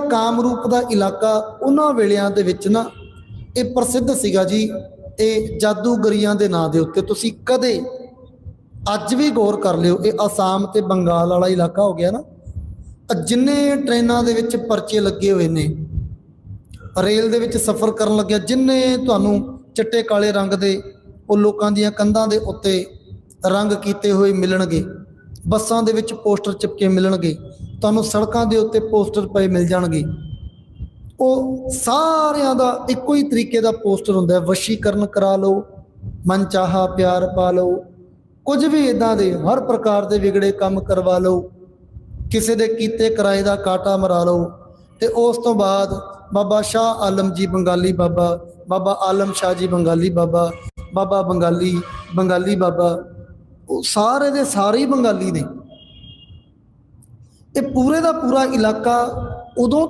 ਕਾਮਰੂਪ ਦਾ ਇਲਾਕਾ ਉਹਨਾਂ ਵੇਲਿਆਂ ਦੇ ਵਿੱਚ ਨਾ ਇਹ ਪ੍ਰਸਿੱਧ ਸੀਗਾ ਜੀ, ਇਹ ਜਾਦੂਗਰੀਆਂ ਦੇ ਨਾਂ ਦੇ ਉੱਤੇ। ਤੁਸੀਂ ਕਦੇ ਅੱਜ ਵੀ ਗੌਰ ਕਰ ਲਿਓ, ਇਹ ਆਸਾਮ ਤੇ ਬੰਗਾਲ ਵਾਲਾ ਇਲਾਕਾ ਹੋ ਗਿਆ ਨਾ। ਜਿੰਨੇ ਟ੍ਰੇਨਾਂ ਦੇ ਵਿੱਚ ਪਰਚੇ ਲੱਗੇ ਹੋਏ ਨੇ, ਰੇਲ ਦੇ ਵਿੱਚ ਸਫ਼ਰ ਕਰਨ ਲੱਗਿਆ, ਜਿੰਨੇ ਤੁਹਾਨੂੰ ਚਿੱਟੇ ਕਾਲੇ ਰੰਗ ਦੇ, ਉਹ ਲੋਕਾਂ ਦੀਆਂ ਕੰਧਾਂ ਦੇ ਉੱਤੇ ਰੰਗ ਕੀਤੇ ਹੋਏ ਮਿਲਣਗੇ, ਬੱਸਾਂ ਦੇ ਵਿੱਚ ਪੋਸਟਰ ਚਿਪਕੇ ਮਿਲਣਗੇ ਤੁਹਾਨੂੰ ਸੜਕਾਂ ਦੇ ਉੱਤੇ ਪੋਸਟਰ ਪਏ ਮਿਲ ਜਾਣਗੇ। ਉਹ ਸਾਰਿਆਂ ਦਾ ਇੱਕੋ ਹੀ ਤਰੀਕੇ ਦਾ ਪੋਸਟਰ ਹੁੰਦਾ ਹੈ। ਵਸ਼ੀਕਰਨ ਕਰਾ ਲਓ, ਮਨ ਚਾਹਾ ਪਿਆਰ ਪਾ ਲਓ, ਕੁਝ ਵੀ ਇਦਾਂ ਦੇ ਹਰ ਪ੍ਰਕਾਰ ਦੇ ਵਿਗੜੇ ਕੰਮ ਕਰਵਾ ਲਓ, ਕਿਸੇ ਦੇ ਕੀਤੇ ਕਿਰਾਏ ਦਾ ਕਾਟਾ ਮਰਾ ਲਓ ਤੇ ਉਸ ਤੋਂ ਬਾਅਦ ਬਾਬਾ ਸ਼ਾਹ ਆਲਮ ਜੀ ਬੰਗਾਲੀ ਬਾਬਾ ਬਾਬਾ ਆਲਮ ਸ਼ਾਹ ਜੀ ਬੰਗਾਲੀ ਬਾਬਾ ਬਾਬਾ ਬੰਗਾਲੀ ਬੰਗਾਲੀ ਬਾਬਾ, ਉਹ ਸਾਰੇ ਦੇ ਸਾਰੇ ਹੀ ਬੰਗਾਲੀ ਨੇ। ਇਹ ਪੂਰੇ ਦਾ ਪੂਰਾ ਇਲਾਕਾ ਉਦੋਂ